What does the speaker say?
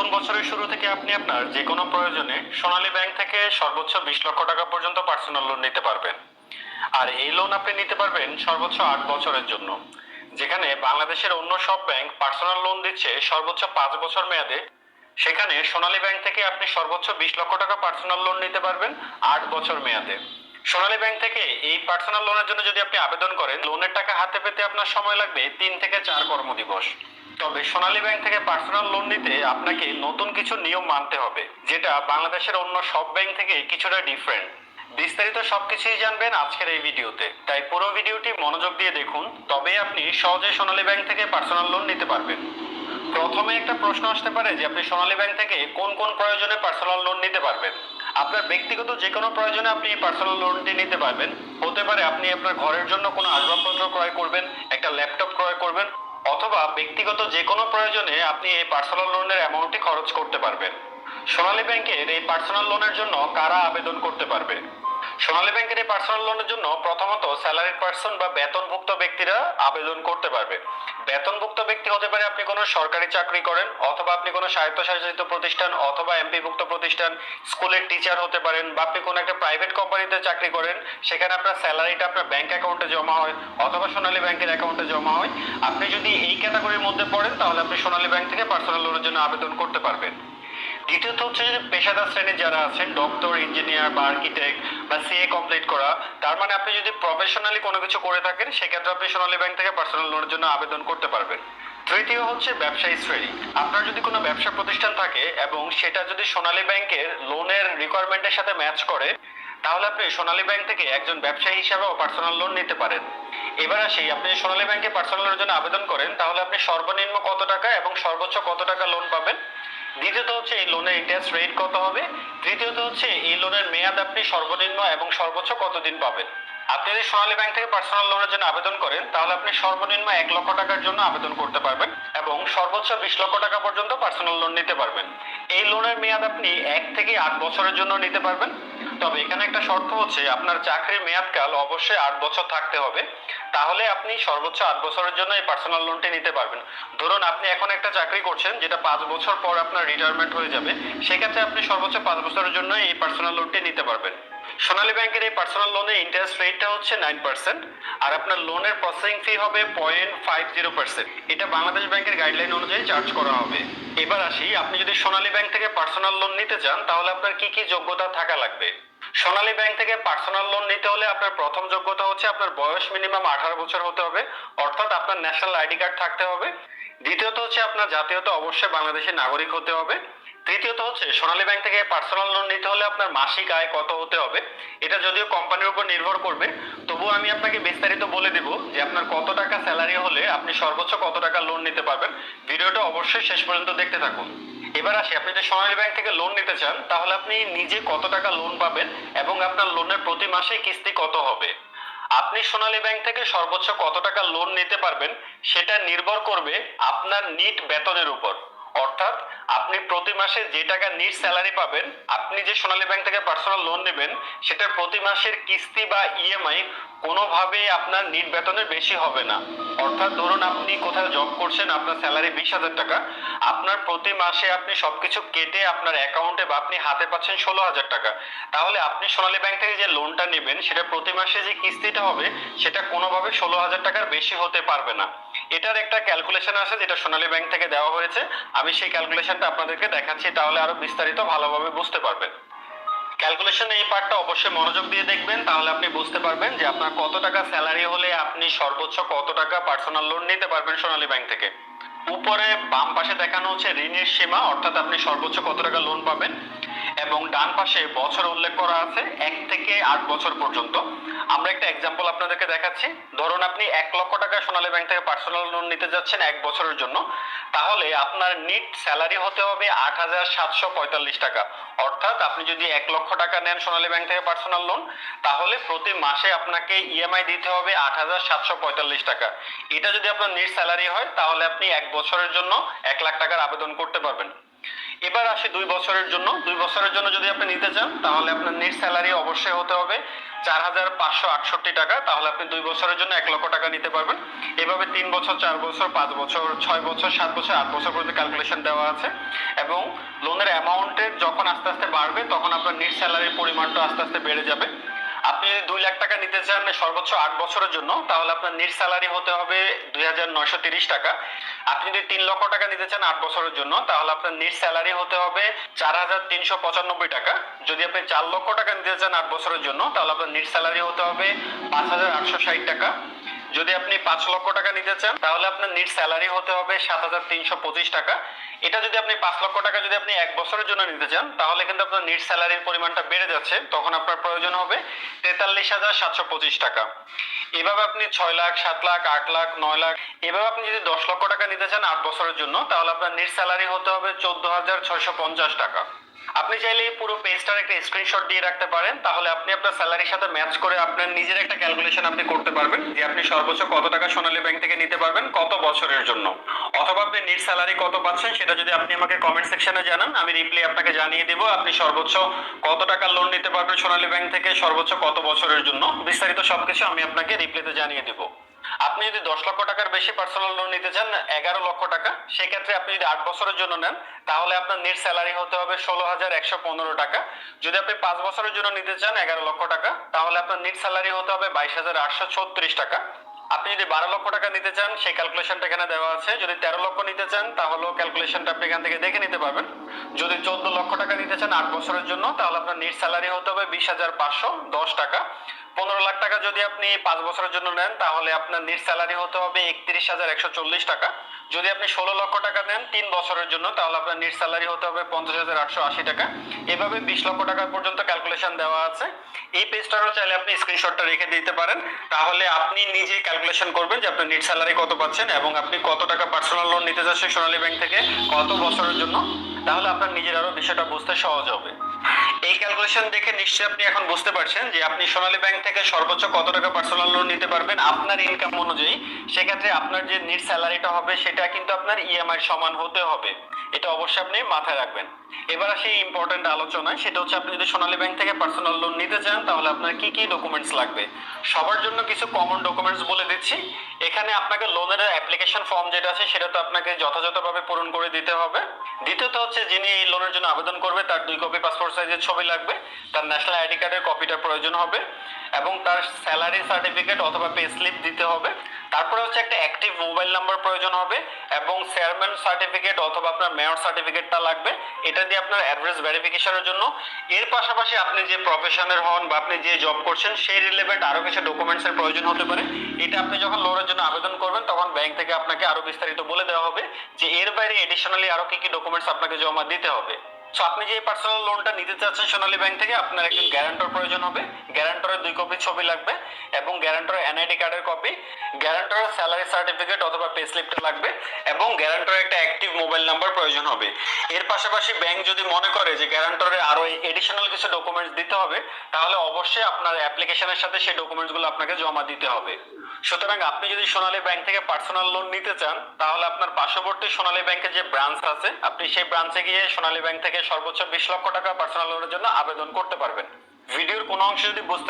নতুন বছরের শুরু থেকে আপনি আপনার যে কোনো প্রয়োজনে সোনালী ব্যাংক থেকে সর্বোচ্চ বিশ লক্ষ টাকা পর্যন্ত পার্সোনাল লোন নিতে পারবেন। আর এই লোন আপনি নিতে পারবেন সর্বোচ্চ আট বছরের জন্য। যেখানে বাংলাদেশের অন্য সব ব্যাংক পার্সোনাল লোন দিচ্ছে সর্বোচ্চ পাঁচ বছর মেয়াদে। সেখানে সোনালী ব্যাংক থেকে আপনি সর্বোচ্চ বিশ লক্ষ টাকা পার্সোনাল লোন নিতে পারবেন আট বছর মেয়াদে। সোনালী ব্যাংক থেকে এই পার্সোনাল লোনের জন্য যদি আপনি আবেদন করেন, লোনের টাকা হাতে পেতে আপনার সময় লাগবে তিন থেকে চার কর্মদিবস। তবে সোনালী ব্যাংক থেকে পার্সোনাল লোন নিতে আপনাকে নতুন কিছু নিয়ম মানতে হবে, যেটা বাংলাদেশের অন্য সব ব্যাংক থেকে কিছুটা ডিফারেন্ট বিস্তারিত সবকিছুই জানবেন আজকের এই ভিডিওতে। তাই পুরো ভিডিওটি মনোযোগ দিয়ে দেখুন, তবেই আপনি সহজে সোনালী ব্যাংক থেকে পার্সোনাল লোন নিতে পারবেন। প্রথমে একটা প্রশ্ন আসতে পারে যে আপনি সোনালী ব্যাংক থেকে কোন কোন প্রয়োজনে পার্সোনাল লোন নিতে পারবেন। আপনার ব্যক্তিগত যে কোনো প্রয়োজনে আপনি পার্সোনাল লোনটি নিতে পারবেন। হতে পারে আপনি আপনার ঘরের জন্য কোনো আসবাবপত্র ক্রয় করবেন, একটা ল্যাপটপ ক্রয় করবেন অথবা ব্যক্তিগত যে কোনো প্রয়োজনে আপনি এই পার্সোনাল লোনের অ্যামাউন্টটি খরচ করতে পারবেন। সোনালী ব্যাংকের এই পার্সোনাল লোনের জন্য কারা আবেদন করতে পারবে? সোনালী ব্যাংকের এই পার্সোনাল লোনের জন্য প্রথমত স্যালারি পার্সন বা বেতনভুক্ত ব্যক্তিরা আবেদন করতে পারবে। বেতনভুক্ত ব্যক্তি হতে পারে আপনি কোনো সরকারি চাকরি করেন অথবা আপনি কোনো স্বায়ত্তশাসিত প্রতিষ্ঠান অথবা এমপিভুক্ত প্রতিষ্ঠান, স্কুলের টিচার হতে পারেন বা আপনি কোনো একটা প্রাইভেট কোম্পানিতে চাকরি করেন, সেখানে আপনার স্যালারিটা আপনার ব্যাংক অ্যাকাউন্টে জমা হয় অথবা সোনালী ব্যাংকের অ্যাকাউন্টে জমা হয়। আপনি যদি এই ক্যাটাগরির মধ্যে পড়েন তাহলে আপনি সোনালী ব্যাংক থেকে পার্সোনাল লোনের জন্য আবেদন করতে পারবেন। দ্বিতীয়ত হচ্ছে যে পেশাদার শ্রেণির যারা আছেন ডক্টর ইঞ্জিনিয়ার বা আর্কিটেক্ট বা সিএ কমপ্লিট করা, তার মানে আপনি যদি প্রফেশনালি কোনো কিছু করে থাকেন, সেক্ষেত্রে আপনি সোনালী ব্যাংক থেকে পার্সোনাল লোনের জন্য আবেদন করতে পারবেন। তৃতীয় হচ্ছে ব্যবসায়ী শ্রেণি। আপনার যদি কোনো ব্যবসা প্রতিষ্ঠান থাকে এবং সেটা যদি সোনালী ব্যাংকের লোনের রিকোয়ারমেন্টের সাথে ম্যাচ করে, তাহলে আপনি সোনালী ব্যাংক থেকে একজন ব্যবসায়ী হিসাবেও পার্সোনাল লোন নিতে পারেন। এবার আসি, আপনি সোনালী ব্যাংকে পার্সোনাল লোনের জন্য আবেদন করেন, তাহলে আপনি সর্বনিম্ন কত টাকা এবং সর্বোচ্চ কত টাকা লোন পাবেন? দ্বিতীয়ত হচ্ছে এই লোনের ইন্টারেস্ট রেট কত হবে? তৃতীয়ত হচ্ছে এই লোনের মেয়াদ আপনি সর্বনিম্ন এবং সর্বোচ্চ কতদিন পাবেন? আপনি যদি সোনালী ব্যাংক থেকে পার্সোনাল লোনের জন্য আবেদন করেন, তাহলে আপনি সর্বনিম্ন এক লক্ষ টাকার জন্য আবেদন করতে পারবেন এবং সর্বোচ্চ বিশ লক্ষ টাকা পর্যন্ত পার্সোনাল লোন নিতে পারবেন। এই লোনের মেয়াদ আপনি এক থেকে আট বছরের জন্য নিতে পারবেন। তবে এখানে একটা শর্ত হচ্ছে, আপনার চাকরির মেয়াদকাল অবশ্যই আট বছর থাকতে হবে। তাহলে আপনি সর্বোচ্চ আট বছরের জন্য এই পার্সোনাল লোনটি নিতে পারবেন। ধরুন, আপনি এখন একটা চাকরি করছেন, যেটা পাঁচ বছর পর আপনার রিটায়ারমেন্ট হয়ে যাবে। সেক্ষেত্রে আপনি সর্বোচ্চ পাঁচ বছরের জন্য এই পার্সোনাল লোনটি নিতে পারবেন। সোনালী ব্যাংকের এই পার্সোনাল লোনের ইন্টারেস্ট রেটটা হচ্ছে নাইন পার্সেন্ট আর আপনার লোনের প্রসেসিং ফি হবে পয়েন্ট ফাইভ জিরো পার্সেন্ট এটা বাংলাদেশ ব্যাংকের গাইডলাইন অনুযায়ী চার্জ করা হবে। এবার আসি, আপনি যদি সোনালী ব্যাংক থেকে পার্সোনাল লোন নিতে চান, তাহলে আপনার কি কি যোগ্যতা থাকা লাগবে? সোনালী ব্যাংক থেকে পার্সোনাল লোন নিতে হলে আপনার প্রথম যোগ্যতা হচ্ছে আপনার বয়স মিনিমাম আঠারো বছর হতে হবে, অর্থাৎ আপনার ন্যাশনাল আইডি কার্ড থাকতে হবে। দ্বিতীয়ত হচ্ছে আপনার জাতীয়তা, অবশ্যই বাংলাদেশের নাগরিক হতে হবে। তৃতীয়ত হচ্ছে, সোনালী ব্যাংক থেকে পার্সোনাল লোন নিতে হলে আপনার মাসিক আয় কত হতে হবে, এটা যদিও কোম্পানির উপর নির্ভর করবে, তবুও আমি আপনাকে বিস্তারিত বলে দিব যে আপনার কত টাকা স্যালারি হলে আপনি সর্বোচ্চ কত টাকা লোন নিতে পারবেন। ভিডিওটা অবশ্যই শেষ পর্যন্ত দেখতে থাকুন। এবার আসি, আপনি যদি সোনালী ব্যাংক থেকে লোন নিতে চান, তাহলে আপনি নিজে কত টাকা লোন পাবেন এবং আপনার লোনের প্রতি মাসে কিস্তি কত হবে? আপনি সোনালী ব্যাংক থেকে সর্বোচ্চ কত টাকা লোন নিতে পারবেন, সেটা নির্ভর করবে আপনার নিট বেতনের উপর। অর্থাৎ আপনি প্রতি মাসে যে টাকা নিট স্যালারি পাবেন, আপনি যে সোনালী ব্যাংক থেকে পার্সোনাল লোন নেবেন সেটার প্রতি মাসের কিস্তি বা ইএমআই কোনোভাবেই আপনার নিট বেতনের বেশি হবে না। অর্থাৎ ধরুন আপনি কোথাও জব করছেন, আপনার স্যালারি বিশ হাজার টাকা, আপনার প্রতি মাসে আপনি সবকিছু কেটে আপনার অ্যাকাউন্টে বা আপনি হাতে পাচ্ছেন ষোলো হাজার টাকা। তাহলে আপনি সোনালী ব্যাংক থেকে যে লোনটা নেবেন, সেটা প্রতি মাসে যে কিস্তিটা হবে, সেটা কোনোভাবে ষোলো হাজার টাকার বেশি হতে পারবে না। এটার একটা ক্যালকুলেশন আছে যেটা সোনালী ব্যাংক থেকে দেওয়া হয়েছে। আমি সেই ক্যালকুলেশনটা আপনাদেরকে দেখাচ্ছি, তাহলে আরও বিস্তারিত ভালোভাবে বুঝতে পারবেন। ক্যালকুলেশন এই পার্টটা অবশ্যই মনোযোগ দিয়ে দেখবেন, তাহলে আপনি বুঝতে পারবেন যে আপনার কত টাকা স্যালারি হলে আপনি সর্বোচ্চ কত টাকা পার্সোনাল লোন নিতে পারবেন সোনালী ব্যাংক থেকে। উপরে বাম পাশে দেখানো হচ্ছে ঋণের সীমা, অর্থাৎ আপনি সর্বোচ্চ কত টাকা লোন পাবেন। এবং ডান পাশে বছর উল্লেখ করা আছে, এক থেকে আট বছর পর্যন্ত। আমরা একটা এক্সাম্পল আপনাদেরকে দেখাচ্ছি। ধরুন আপনি এক লক্ষ টাকা সোনালী ব্যাংক থেকে পার্সোনাল লোন নিতে যাচ্ছেন এক বছরের জন্য। তাহলে আপনার নিট স্যালারি হতে হবে আট হাজার সাতশো পঁয়তাল্লিশ টাকা। অর্থাৎ আপনি যদি এক লক্ষ টাকা নেন সোনালী ব্যাংক থেকে পার্সোনাল লোন তাহলে প্রতি মাসে আপনাকে ইএমআই দিতে হবে আট হাজার সাতশো পঁয়তাল্লিশ টাকা। এটা যদি আপনার নিট স্যালারি হয়, তাহলে আপনি এক বছরের জন্য এক লাখ টাকার আবেদন করতে পারবেন। এবার আসি দুই বছরের জন্য। দুই বছরের জন্য যদি আপনি নিতে চান, তাহলে আপনার নেট স্যালারি অবশ্যই হতে হবে চার হাজার পাঁচশো আটষট্টি টাকা। তাহলে আপনি দুই বছরের জন্য এক লক্ষ টাকা নিতে পারবেন। এভাবে তিন বছর, চার বছর, পাঁচ বছর, ছয় বছর, সাত বছর, আট বছর পর্যন্ত ক্যালকুলেশন দেওয়া আছে। এবং লোনের অ্যামাউন্টের যখন আস্তে আস্তে বাড়বে, তখন আপনার নেট স্যালারির পরিমাণটা আস্তে আস্তে বেড়ে যাবে। আপনি যদি দুই লাখ টাকা নিতে চান সর্বোচ্চ আট বছরের জন্য, তাহলে আপনার নেট স্যালারি হতে হবে দুই টাকা। আপনি যদি তিন লক্ষ টাকা নিতে চান আট বছরের জন্য, তাহলে আপনার নেট স্যালারি হতে হবে চার হাজার তিনশো পঁচানব্বই টাকা। যদি আপনি চার লক্ষ টাকা নিতে চান আট বছরের জন্য, তাহলে আপনার নেট স্যালারি হতে হবে পাঁচ হাজার আটশো ষাট টাকা। যদি আপনি পাঁচ লক্ষ টাকা নিতে চান, তাহলে আপনার নেট স্যালারি হতে হবে সাত হাজার তিনশো পঁচিশ টাকা। এটা যদি আপনি পাঁচ লক্ষ টাকা যদি আপনি এক বছরের জন্য নিতে চান, তাহলে কিন্তু আপনার নেট স্যালারির পরিমাণটা বেড়ে যাচ্ছে। তখন আপনার প্রয়োজন হবে তেতাল্লিশ হাজার সাতশো পঁচিশ টাকা। এভাবে আপনি ছয় লাখ, সাত লাখ, আট লাখ, নয় লাখ, এভাবে আপনি যদি দশ লক্ষ টাকা নিতে চান আট বছরের জন্য, তাহলে আপনার নেট স্যালারি হতে হবে চোদ্দ হাজার ছয়শো পঞ্চাশ টাকা। আপনি চাইলে পুরো পেজটার একটা স্ক্রিনশট দিয়ে রাখতে পারেন, তাহলে আপনি আপনার স্যালারির সাথে ম্যাচ করে আপনার নিজের একটা ক্যালকুলেশন আপনি করতে পারবেন, যে আপনি সর্বোচ্চ কত টাকা সোনালী ব্যাংক থেকে নিতে পারবেন কত বছরের জন্য। অথবা আপনি নেট স্যালারি কত পাচ্ছেন সেটা যদি আপনি আমাকে কমেন্ট সেকশনে জানান, আমি রিপ্লাই আপনাকে জানিয়ে দেবো আপনি সর্বোচ্চ কত টাকা লোন নিতে পারবেন সোনালী ব্যাংক থেকে, সর্বোচ্চ কত বছরের জন্য। বিস্তারিত সবকিছু আমি আপনাকে রিপ্লাইতে জানিয়ে দেবো। আপনি যদি দশ লক্ষ টাকার বেশি পার্সোনাল লোন নিতে চান, এগারো লক্ষ টাকা, সেক্ষেত্রে আপনি যদি আট বছরের জন্য নেন, তাহলে আপনার নেট স্যালারি হতে হবে ষোলো হাজার একশো পনেরো টাকা। যদি আপনি পাঁচ বছরের জন্য নিতে চান, এগারো লক্ষ টাকা, তাহলে আপনার নেট স্যালারি হতে হবে বাইশ হাজার আটশো ছত্রিশ টাকা। আপনি যদি বারো লক্ষ টাকা নিতে চান, সেই ক্যালকুলেশনটা এখানে দেওয়া আছে। যদি তেরো লক্ষ নিতে চান, তাহলেও ক্যালকুলেশনটা আপনি এখান থেকে দেখে নিতে পারবেন। যদি চোদ্দ লক্ষ টাকা নিতে চান আট বছরের জন্য, তাহলে আপনার নেট স্যালারি হতে হবে বিশ হাজার পাঁচশো দশ টাকা। পনেরো লাখ টাকা যদি আপনি পাঁচ বছরের জন্য নেন, তাহলে আপনার নেট স্যালারি হতে হবে একত্রিশ হাজার একশো চল্লিশ টাকা। যদি আপনি ষোলো লক্ষ টাকা নেন তিন বছরের জন্য, তাহলে আপনার নেট স্যালারি হতে হবে পঞ্চাশ হাজার আটশো আশি টাকা। এভাবে বিশ লক্ষ টাকা পর্যন্ত ক্যালকুলেশন দেওয়া আছে। এই পেজটারও চাইলে আপনি স্ক্রিনশটটা রেখে দিতে পারেন। তাহলে আপনি নিজে ক্যালকুলেশন করবেন যে আপনার নেট স্যালারি কত পাচ্ছেন এবং আপনি কত টাকা পার্সোনাল লোন নিতে চাচ্ছেন সোনালী ব্যাংক থেকে কত বছরের জন্য। তাহলে আপনার নিজের আরও বিষয়টা বুঝতে সহজ হবে। এই ক্যালকুলেশন দেখে নিশ্চয়ই আপনি এখন বুঝতে পারছেন যে আপনি সোনালী ব্যাংক থেকে সর্বোচ্চ কত টাকা পার্সোনাল লোন নিতে পারবেন, আপনার ইনকাম অনুযায়ী। সেক্ষেত্রে আপনার যে নেট স্যালারিটা হবে, সেটা কিন্তু আপনার ইএমআই সমান হতে হবে। এটা অবশ্যই আপনি মাথায় রাখবেন। এবার আসি ইম্পর্টেন্ট আলোচনায়। সেটা হচ্ছে আপনি যদি সোনালী ব্যাংক থেকে পার্সোনাল লোন নিতে চান, তাহলে আপনার কি কি ডকুমেন্টস লাগবে? সবার জন্য কিছু কমন ডকুমেন্টস বলে দিচ্ছি। এখানে আপনাকে লোনের অ্যাপ্লিকেশন ফর্ম যেটা আছে, সেটা তো আপনাকে যথাযথভাবে পূরণ করে দিতে হবে। দ্বিতীয়ত হচ্ছে, যিনি এই লোনের জন্য আবেদন করবে, তার দুই কপি পাসপোর্ট সাইজের ছবি লাগবে। তার ন্যাশনাল আইডি কার্ডের কপিটা প্রয়োজন হবে এবং তার স্যালারি সার্টিফিকেট অথবা পে স্লিপ দিতে হবে। তারপরে হচ্ছে একটা অ্যাক্টিভ মোবাইল নাম্বার প্রয়োজন হবে এবং চেয়ারম্যান সার্টিফিকেট অথবা আপনার মেয়র সার্টিফিকেটটা লাগবে। এটা দিয়ে আপনার অ্যাড্রেস ভেরিফিকেশনের জন্য। এর পাশাপাশি আপনি যে প্রফেশনের হন বা আপনি যে জব করছেন, সেই রিলেভেন্ট আরও কিছু ডকুমেন্টস এর প্রয়োজন হতে পারে। এটা আপনি যখন লোনের জন্য আবেদন করবেন, তখন ব্যাংক থেকে আপনাকে আরও বিস্তারিত বলে দেওয়া হবে যে এর বাইরে এডিশনালি আরও কি কি ডকুমেন্টস আপনাকে জমা দিতে হবে। সো আপনি যে পার্সোনাল লোনটা নিতে চাচ্ছেন সোনালী ব্যাংক থেকে, আপনার একজন গ্যারান্টর প্রয়োজন হবে। গ্যারান্টরের দুই কপি ছবি লাগবে এবং গ্যারান্টরের এনআইডি কার্ডের কপি গ্যারান্টরের স্যালারি সার্টিফিকেট অথবা পে স্লিপটা লাগবে এবং গ্যারান্টরের একটা অ্যাক্টিভ মোবাইল নাম্বার প্রয়োজন হবে। এর পাশাপাশি ব্যাংক যদি মনে করে যে গ্যারান্টরের আরও এডিশনাল কিছু ডকুমেন্টস দিতে হবে, তাহলে অবশ্যই আপনার অ্যাপ্লিকেশনের সাথে সেই ডকুমেন্টসগুলো আপনাকে জমা দিতে হবে। সুতরাং আপনি যদি সোনালী ব্যাংক থেকে পার্সোনাল লোন নিতে চান, তাহলে আপনার পার্শ্ববর্তী সোনালী ব্যাংকের যে ব্রাঞ্চ আছে, আপনি সেই ব্রাঞ্চে গিয়ে সোনালী ব্যাংক থেকে সর্বোচ্চ বিশ লক্ষ টাকা পার্সোনাল লোনের জন্য আবেদন করতে পারবেন। ভিডিওর কোনো অংশ যদি বুঝতে